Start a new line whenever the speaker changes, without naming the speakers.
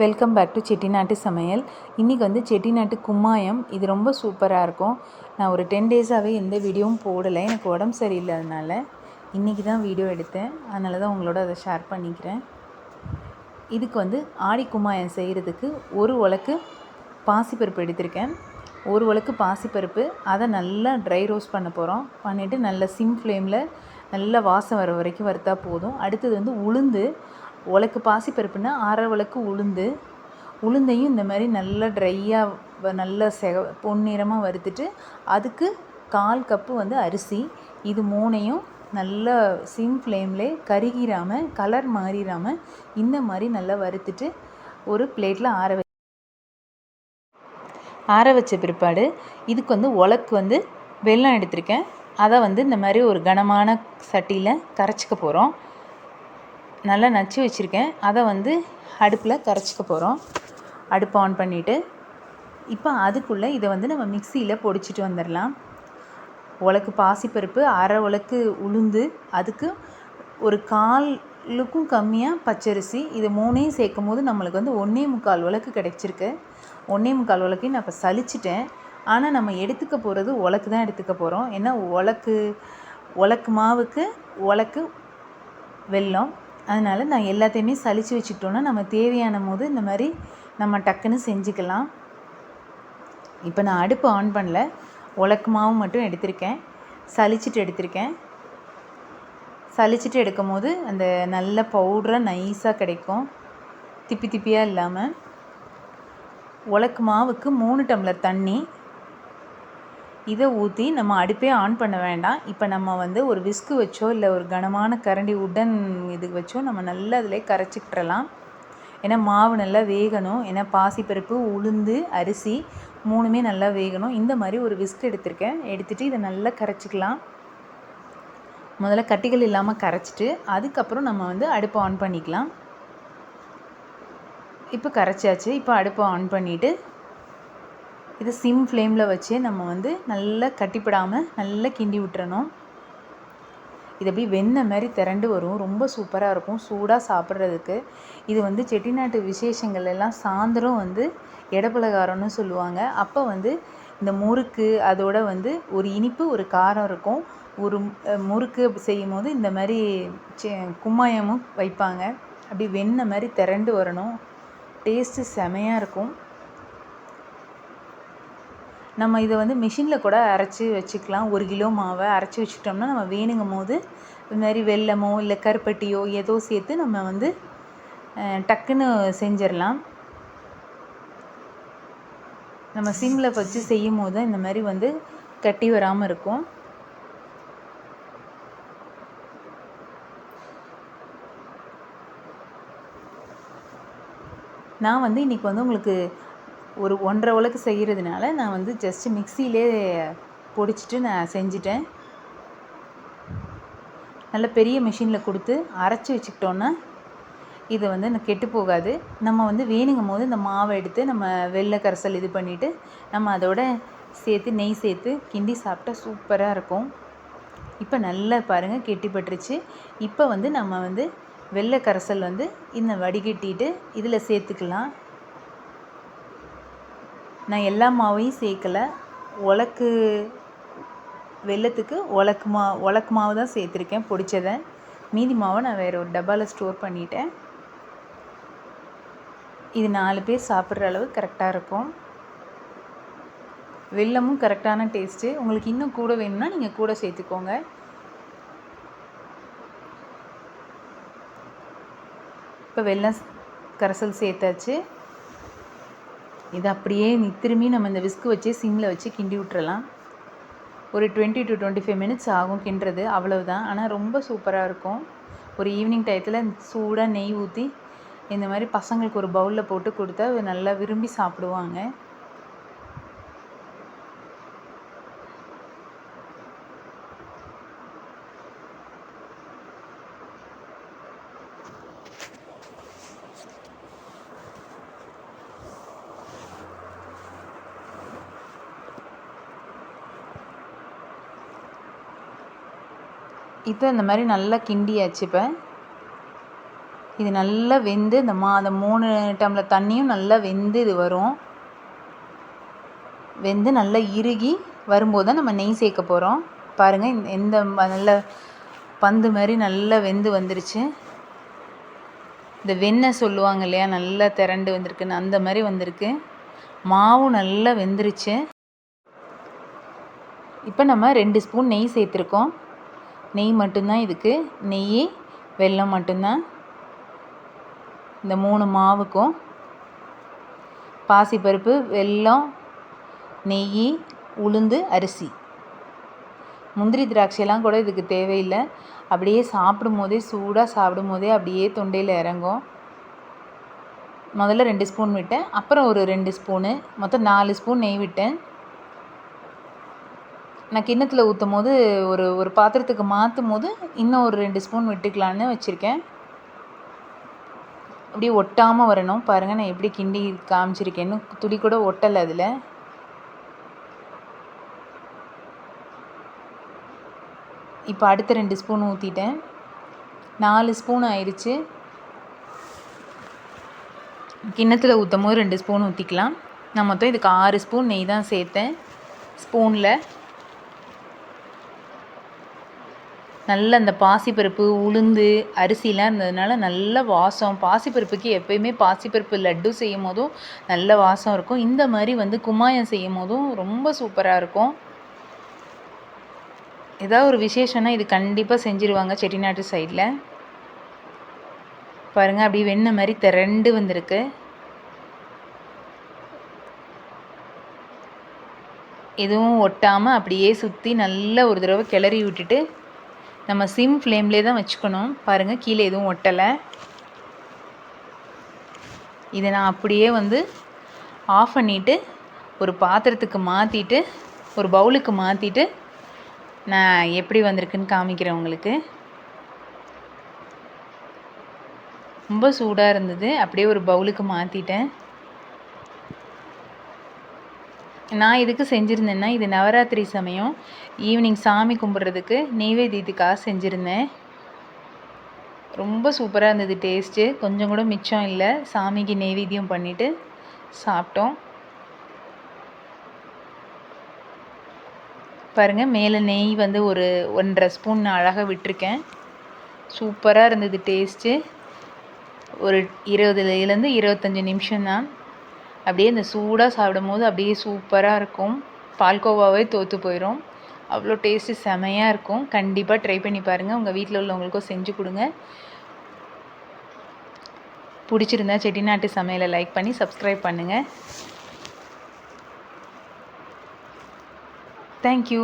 Welcome back to செட்டிநாட்டு சமையல். இன்றைக்கி வந்து செட்டிநாட்டு கும்மாயம். இது ரொம்ப சூப்பராக இருக்கும். நான் ஒரு டென் டேஸாகவே எந்த வீடியோவும் போடலை. எனக்கு உடம்பு சரியில்லாதனால இன்றைக்கி தான் வீடியோ எடுத்தேன். அதனால தான் உங்களோட அதை ஷேர் பண்ணிக்கிறேன். இதுக்கு வந்து ஆடி கும்மாயம் செய்கிறதுக்கு ஒரு உலக்கு பாசிப்பருப்பு எடுத்திருக்கேன். ஒரு உலக்கு பாசிப்பருப்பு. அதை நல்லா ட்ரை ரோஸ்ட் பண்ண போகிறோம் பண்ணிவிட்டு நல்ல சிம் ஃப்ளேமில் நல்லா வாசம் வர வரைக்கும் வறுத்தா போதும். அடுத்தது வந்து உளுந்து. உலக்கு பாசி பருப்புன்னா அரை உலக்கு உளுந்து. உளுந்தையும் இந்த மாதிரி நல்லா ட்ரையாக நல்லா செக பொன்னிறமாக வறுத்துட்டு அதுக்கு கால் கப்பு வந்து அரிசி. இது மூணையும் நல்லா சிம் ஃப்ளேம்லே கருகிராமல் கலர் மாறிடாமல் இந்த மாதிரி நல்லா வறுத்துட்டு ஒரு பிளேட்டில் ஆற வச்சு ஆற வச்ச பிற்பாடு இதுக்கு வந்து உலக்கு வந்து வெல்லம் எடுத்திருக்கேன். அதை வந்து இந்த மாதிரி ஒரு கனமான சட்டியில் கரைச்சிக்க போகிறோம் நல்லா நச்சு வச்சுருக்கேன். அதை வந்து அடுப்பில் கரைச்சிக்க போகிறோம் அடுப்பு ஆன் பண்ணிவிட்டு இப்போ அதுக்குள்ளே இதை வந்து நம்ம மிக்சியில் பொடிச்சிட்டு வந்துடலாம் உலக்கு பாசிப்பருப்பு அரை உலக்கு உளுந்து அதுக்கு ஒரு காலுக்கும் கம்மியாக பச்சரிசி இது மூணையும் சேர்க்கும் போது நம்மளுக்கு வந்து ஒன்றே முக்கால் உலக்கு கிடச்சிருக்கு. ஒன்றே முக்கால் உலக்கையும் நான் இப்போ சலிச்சிட்டேன். ஆனால் நம்ம எடுத்துக்க போகிறது உலக்கு தான் எடுத்துக்க போகிறோம் ஏன்னா உலக்கு உலக்கு மாவுக்கு உலக்கு வெல்லம். அதனால் நான் எல்லாத்தையுமே சலித்து வச்சுக்கிட்டோன்னா நம்ம தேவையான போது இந்த மாதிரி நம்ம டக்குன்னு செஞ்சுக்கலாம். இப்போ நான் அடுப்பு ஆன் பண்ணல. உலக்கமாவு மட்டும் எடுத்திருக்கேன். சலிச்சிட்டு எடுத்திருக்கேன். சலிச்சிட்டு எடுக்கும் போது அந்த நல்ல பவுடராக நைஸாக கிடைக்கும். திப்பி திப்பியாக இல்லாமல் உலக்கு மாவுக்கு மூணு டம்ளர் தண்ணி. இதை ஊற்றி நம்ம அடுப்பே ஆன் பண்ண வேண்டாம். இப்போ நம்ம வந்து ஒரு விஸ்கு வச்சோ இல்லை ஒரு கனமான கரண்டி உடன் இது வச்சோ நம்ம நல்லா அதில் கரைச்சிக்கிட்டுறலாம் ஏன்னா மாவு நல்லா வேகணும். ஏன்னா பாசிப்பருப்பு உளுந்து அரிசி மூணுமே நல்லா வேகணும். இந்த மாதிரி ஒரு விஸ்க் எடுத்திருக்கேன். எடுத்துகிட்டு இதை நல்லா கரைச்சிக்கலாம். முதல்ல கட்டிகள் இல்லாமல் கரைச்சிட்டு அதுக்கப்புறம் நம்ம வந்து அடுப்பை ஆன் பண்ணிக்கலாம். இப்போ கரைச்சாச்சு. இப்போ அடுப்பை ஆன் பண்ணிவிட்டு இது சிம் ஃப்ளேமில் வச்சு நம்ம வந்து நல்லா கட்டிப்படாமல் நல்லா கிண்டி விட்டுறணும். இது அப்படியே வெண்ணெய் மாதிரி திரண்டு வரும். ரொம்ப சூப்பராக இருக்கும். சூடாக சாப்பிட்றதுக்கு. இது வந்து செட்டிநாட்டு விசேஷங்கள் எல்லாம் சாயந்தரம் வந்து இடப்பலகாரம்னு சொல்லுவாங்க. அப்போ வந்து இந்த முறுக்கு அதோட வந்து ஒரு இனிப்பு ஒரு காரம் இருக்கும். ஒரு முறுக்கு செய்யும் போது இந்த மாதிரி கும்மாயமும் வைப்பாங்க. அப்படி வெண்ணெய் மாதிரி திரண்டு வரணும். டேஸ்ட்டு செமையாக இருக்கும். நம்ம இதை வந்து மிஷினில் கூட அரைச்சி வச்சுக்கலாம். ஒரு கிலோ மாவை அரைச்சி வச்சுட்டோம்னா நம்ம வேணுங்கும் போது இது மாதிரி வெல்லமோ இல்லை கருப்பட்டியோ ஏதோ சேர்த்து நம்ம வந்து டக்குன்னு செஞ்சிடலாம். நம்ம சிம்மில் வச்சு செய்யும் போது இந்த மாதிரி வந்து கட்டி வராமல் இருக்கும். நான் வந்து இன்றைக்கி வந்து உங்களுக்கு ஒரு ஒன்றரை உலக்கு செய்கிறதுனால நான் வந்து ஜஸ்ட்டு மிக்சியிலே பொடிச்சிட்டு நான் செஞ்சிட்டேன். நல்ல பெரிய மிஷினில் கொடுத்து அரைச்சி வச்சுக்கிட்டோன்னா இது வந்து நான் கெட்டு போகாது. நம்ம வந்து வேணுங்கும் போது இந்த மாவை எடுத்து நம்ம வெள்ளை கரைசல் இது பண்ணிவிட்டு நம்ம அதோட சேர்த்து நெய் சேர்த்து கிண்டி சாப்பிட்டா சூப்பராக இருக்கும். இப்போ நல்லா பாருங்கள் கெட்டிப்பட்டுருச்சு. இப்போ வந்து நம்ம வந்து வெள்ளை கரைசல் வந்து இந்த வடிகட்டிட்டு இதில் சேர்த்துக்கலாம். நான் எல்லா மாவையும் சேர்க்கலை. உலக்கு வெள்ளத்துக்கு உலக்கு மா உலக்கு மாவு தான் சேர்த்துருக்கேன் பொடிச்சதை. மீதி மாவை நான் வேறு ஒரு டப்பாவில் ஸ்டோர் பண்ணிட்டேன். இது நாலு பேர் சாப்பிட்ற அளவு கரெக்டாக இருக்கும். வெல்லமும் கரெக்டான டேஸ்ட்டு உங்களுக்கு இன்னும் கூட வேணும்னா நீங்கள் கூட சேர்த்துக்கோங்க. இப்போ வெல்லம் கரைசல் சேர்த்தாச்சு. இதை அப்படியே திரும்பி நம்ம இந்த விஸ்கு வச்சு சிம்மில் வச்சு கிண்டி விட்டுறலாம். ஒரு twenty to twenty five minutes ஆகும் கிண்டுறது அவ்வளவுதான். ஆனால் ரொம்ப சூப்பராக இருக்கும். ஒரு ஈவினிங் டயத்தில் சூடாக நெய் ஊற்றி இந்த மாதிரி பசங்களுக்கு ஒரு பவுலில் போட்டு கொடுத்தா நல்லா விரும்பி சாப்பிடுவாங்க. இப்போ இந்த மாதிரி நல்லா கிண்டியாச்சு இப்போ. இது நல்லா வெந்து இந்த மா அந்த மூணு டம்ளர் தண்ணியும் நல்லா வெந்து இது வரும். வெந்து நல்லா இறுகி வரும்போது தான் நம்ம நெய் சேர்க்க போகிறோம் பாருங்கள் இந்த எந்த நல்ல பந்து மாதிரி நல்லா வெந்து வந்துருச்சு. இந்த வெண்ணெய் சொல்லுவாங்க இல்லையா நல்லா திரண்டு வந்திருக்குன்னு அந்த மாதிரி வந்திருக்கு. மாவும் நல்லா வெந்துருச்சு. இப்போ நம்ம ரெண்டு ஸ்பூன் நெய் சேர்த்துருக்கோம். நெய் மட்டும்தான் இதுக்கு. நெய் வெல்லம் மட்டும்தான். இந்த மூணு மாவுக்கும் பாசிப்பருப்பு வெல்லம் நெய் உளுந்து அரிசி. முந்திரி திராட்சையெல்லாம் கூட இதுக்கு தேவையில்லை. அப்படியே சாப்பிடும் போதே சூடாக சாப்பிடும் போதே அப்படியே தொண்டையில் இறங்கும். முதல்ல ரெண்டு ஸ்பூன் விட்டேன். அப்புறம் ஒரு ரெண்டு ஸ்பூனு. மொத்தம் நாலு ஸ்பூன் நெய் விட்டேன். நான் கிண்ணத்தில் ஊற்றும் போது ஒரு ஒரு பாத்திரத்துக்கு மாற்றும் போது இன்னும் ஒரு ரெண்டு ஸ்பூன் விட்டுக்கலான்னு வச்சுருக்கேன். அப்படியே ஒட்டாமல் வரணும். பாருங்கள் நான் எப்படி கிண்டி காமிச்சிருக்கேன்னு. துளி கூட ஒட்டலை அதில். இப்போ அடுத்த ரெண்டு ஸ்பூன் ஊற்றிட்டேன் நாலு ஸ்பூன் ஆயிடுச்சு கிண்ணத்தில் ஊற்றும் போது ரெண்டு ஸ்பூன் ஊற்றிக்கலாம் நான் மொத்தம் இதுக்கு ஆறு ஸ்பூன் நெய் தான் சேர்த்தேன். ஸ்பூனில் நல்ல அந்த பாசிப்பருப்பு உளுந்து அரிசிலாம் இருந்ததுனால நல்ல வாசம். பாசிப்பருப்புக்கு எப்பயுமே பாசிப்பருப்பு லட்டு செய்யும் போதும் நல்ல வாசம் இருக்கும். இந்த மாதிரி வந்து குமாயம் செய்யும் போதும் ரொம்ப சூப்பராக இருக்கும். ஏதாவது ஒரு விசேஷம்னா இது கண்டிப்பாக செஞ்சுருவாங்க செட்டிநாட்டு சைடில். பாருங்கள் அப்படி வெண்ணெய் மாதிரி திரண்டு வந்திருக்கு. எதுவும் ஒட்டாமல் அப்படியே சுற்றி நல்லா ஒரு தடவை கிளறி விட்டுட்டு நம்ம சிம் ஃப்ளேம்லேயே தான் வச்சுக்கணும். பாருங்கள் கீழே எதுவும் ஒட்டலை. இதை நான் அப்படியே வந்து ஆஃப் பண்ணிவிட்டு ஒரு பாத்திரத்துக்கு மாற்றிட்டு ஒரு பவுலுக்கு மாற்றிட்டு நான் எப்படி வந்திருக்குன்னு காமிக்கிறேன் உங்களுக்கு. ரொம்ப சூடாக இருந்தது. அப்படியே ஒரு பவுலுக்கு மாற்றிட்டேன் நான் எதுக்கு செஞ்சுருந்தேன்னா இது நவராத்திரி சமயம். ஈவினிங் சாமி கும்பிட்றதுக்கு நெய்வேத்தியத்துக்காக செஞ்சுருந்தேன். ரொம்ப சூப்பராக இருந்தது டேஸ்ட்டு கொஞ்சம் கூட மிச்சம் இல்லை. சாமிக்கு நெய்வேத்தியம் பண்ணிவிட்டு சாப்பிட்டோம். பாருங்கள் மேலே நெய் வந்து ஒரு ஒன்றரை ஸ்பூன் நான் அழகாக விட்டிருக்கேன். சூப்பராக இருந்தது டேஸ்ட்டு ஒரு இருபதுலேருந்து இருபத்தஞ்சி நிமிஷம்தான். அப்படியே இந்த சூடாக சாப்பிடும் போது அப்படியே சூப்பராக இருக்கும். பால்கோவாவே தோற்று போயிடும் அவ்வளோ டேஸ்ட்டு செமையாக இருக்கும். கண்டிப்பாக ட்ரை பண்ணி பாருங்கள் உங்கள் வீட்டில் உள்ளவங்களுக்கும் செஞ்சு கொடுங்க. பிடிச்சிருந்தா செட்டிநாட்டு சமையலை லைக் பண்ணி சப்ஸ்கிரைப் பண்ணுங்கள் தேங்க்யூ